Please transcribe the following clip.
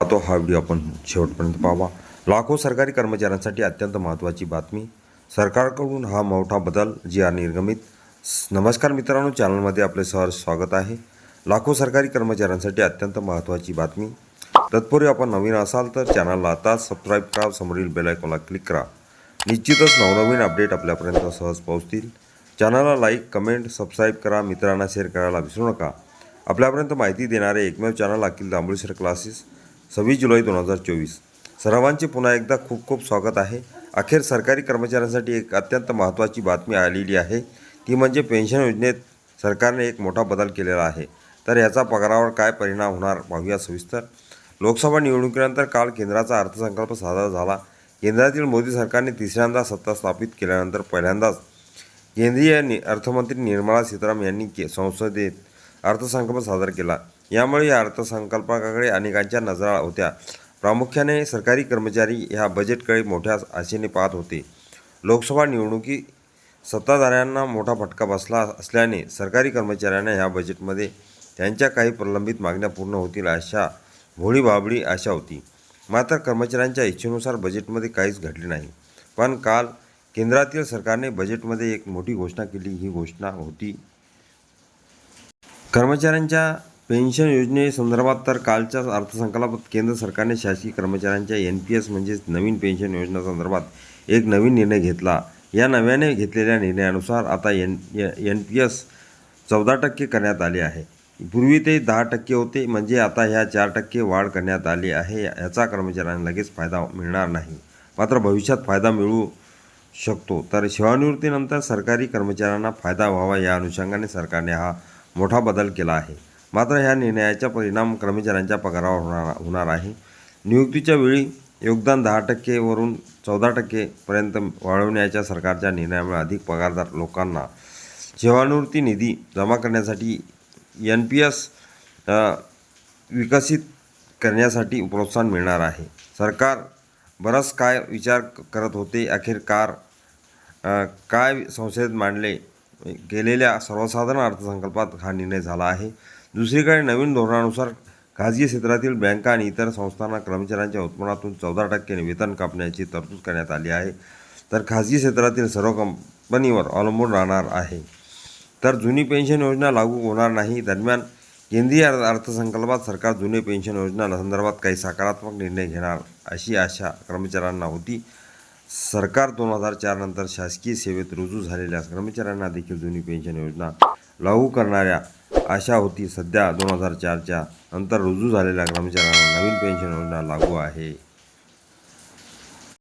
तो हा व्हिडिओ आपण शेवटपर्यंत पाहावा. लाखो सरकारी कर्मचाऱ्यांसाठी अत्यंत महत्त्वाची बातमी. सरकारकडून हा मोठा बदल जी आर निर्गमित. नमस्कार मित्रांनो चॅनलमध्ये आपले सहर्ष स्वागत आहे. लाखो सरकारी कर्मचाऱ्यांसाठी अत्यंत महत्त्वाची बातमी. तत्पूर्वी आपण नवीन असाल तर चॅनलला आता सबस्क्राईब करा समोरील बेलायकॉनला क्लिक करा. निश्चितच नवनवीन अपडेट आपल्यापर्यंत सहज पोहोचतील. चॅनलला लाईक कमेंट सबस्क्राईब करा मित्रांना शेअर करायला विसरू नका. आपल्यापर्यंत माहिती देणारे एकमेव चॅनल अखिल दांबुळेश्वर क्लासेस. सव्वीस जुलै दोन हजार चोवीस. सर्वांचे पुन्हा एकदा खूप खूप स्वागत आहे. अखेर सरकारी कर्मचाऱ्यांसाठी एक अत्यंत महत्त्वाची बातमी आलेली आहे. ती म्हणजे पेन्शन योजनेत सरकारने एक मोठा बदल केलेला आहे. तर याचा पगारावर काय परिणाम होणार पाहूया सविस्तर. लोकसभा निवडणुकीनंतर काल केंद्राचा अर्थसंकल्प सादर झाला. केंद्रातील मोदी सरकारने तिसऱ्यांदा सत्ता स्थापित केल्यानंतर पहिल्यांदाच केंद्रीय नि अर्थमंत्री निर्मला सीतारामन यांनी के संसदेत अर्थसंकल्प सादर केला. यामुळे या अर्थसंकल्पाकडे अनेकांच्या नजरा होत्या. प्रामुख्याने सरकारी कर्मचारी ह्या बजेटकडे मोठ्या आशेने पाहत होते. लोकसभा निवडणुकी सत्ताधाऱ्यांना मोठा फटका बसला असल्याने सरकारी कर्मचाऱ्यांना ह्या बजेटमध्ये त्यांच्या काही प्रलंबित मागण्या पूर्ण होतील अशा भोळीभाबडी आशा होती. मात्र कर्मचाऱ्यांच्या इच्छेनुसार बजेटमध्ये काहीच घडले नाही. पण काल केंद्रातील सरकारने बजेटमध्ये एक मोठी घोषणा केली. ही घोषणा होती कर्मचाऱ्यांच्या पेन्शन योजनेसंदर्भात तर कालच्या अर्थसंकल्पात केंद्र सरकारने शासकीय कर्मचाऱ्यांच्या एन पी एस म्हणजेच नवीन पेन्शन योजनेसंदर्भात एक नवीन निर्णय घेतला. या नव्याने घेतलेल्या निर्णयानुसार आता एन एन पी एस चौदा टक्के करण्यात आले आहे. पूर्वी ते दहा टक्के होते म्हणजे आता ह्या चार टक्के वाढ करण्यात आली आहे. याचा कर्मचाऱ्यांना लगेच फायदा मिळणार नाही. मात्र भविष्यात फायदा मिळू शकतो. तर सेवानिवृत्तीनंतर सरकारी कर्मचाऱ्यांना फायदा व्हावा या अनुषंगाने सरकारने हा मोठा बदल केला आहे. मात्र ह्या निर्णयाचा परिणाम कर्मचाऱ्यांच्या पगारावर होणार होणार आहे. नियुक्तीच्या वेळी योगदान दहा टक्केवरून चौदा टक्केपर्यंत वाढवण्याच्या सरकारच्या निर्णयामुळे अधिक पगारदार लोकांना सेवानिवृत्ती निधी जमा करण्यासाठी एन पी एस विकसित करण्यासाठी प्रोत्साहन मिळणार आहे. सरकार बरंच काय विचार करत होते अखेरकार कार काय संसदेत मांडले केलेल्या सर्वसाधारण अर्थसंकल्पात हा निर्णय झाला आहे. दुसरीकडे नवीन धोरणानुसार खाजगी क्षेत्रातील बँका आणि इतर संस्थांना कर्मचाऱ्यांच्या उत्पन्नातून चौदा टक्के वेतन कापण्याची तरतूद करण्यात आली आहे. तर खाजगी क्षेत्रातील सर्व कंपनीवर अवलंबून राहणार आहे. तर जुनी पेन्शन योजना लागू होणार नाही. दरम्यान केंद्रीय अर्थ- अर्थसंकल्पात सरकार जुने पेन्शन योजना संदर्भात काही सकारात्मक निर्णय घेणार अशी आशा कर्मचाऱ्यांना होती. सरकार दोन हजार चारनंतर शासकीय सेवेत रुजू झालेल्या कर्मचाऱ्यांना देखील जुनी पेन्शन योजना लागू करणाऱ्या आशा होती. सध्या दोन हजार चारच्या नंतर रुजू झालेल्या कर्मचाऱ्यांना नवीन पेन्शन योजना लागू आहे.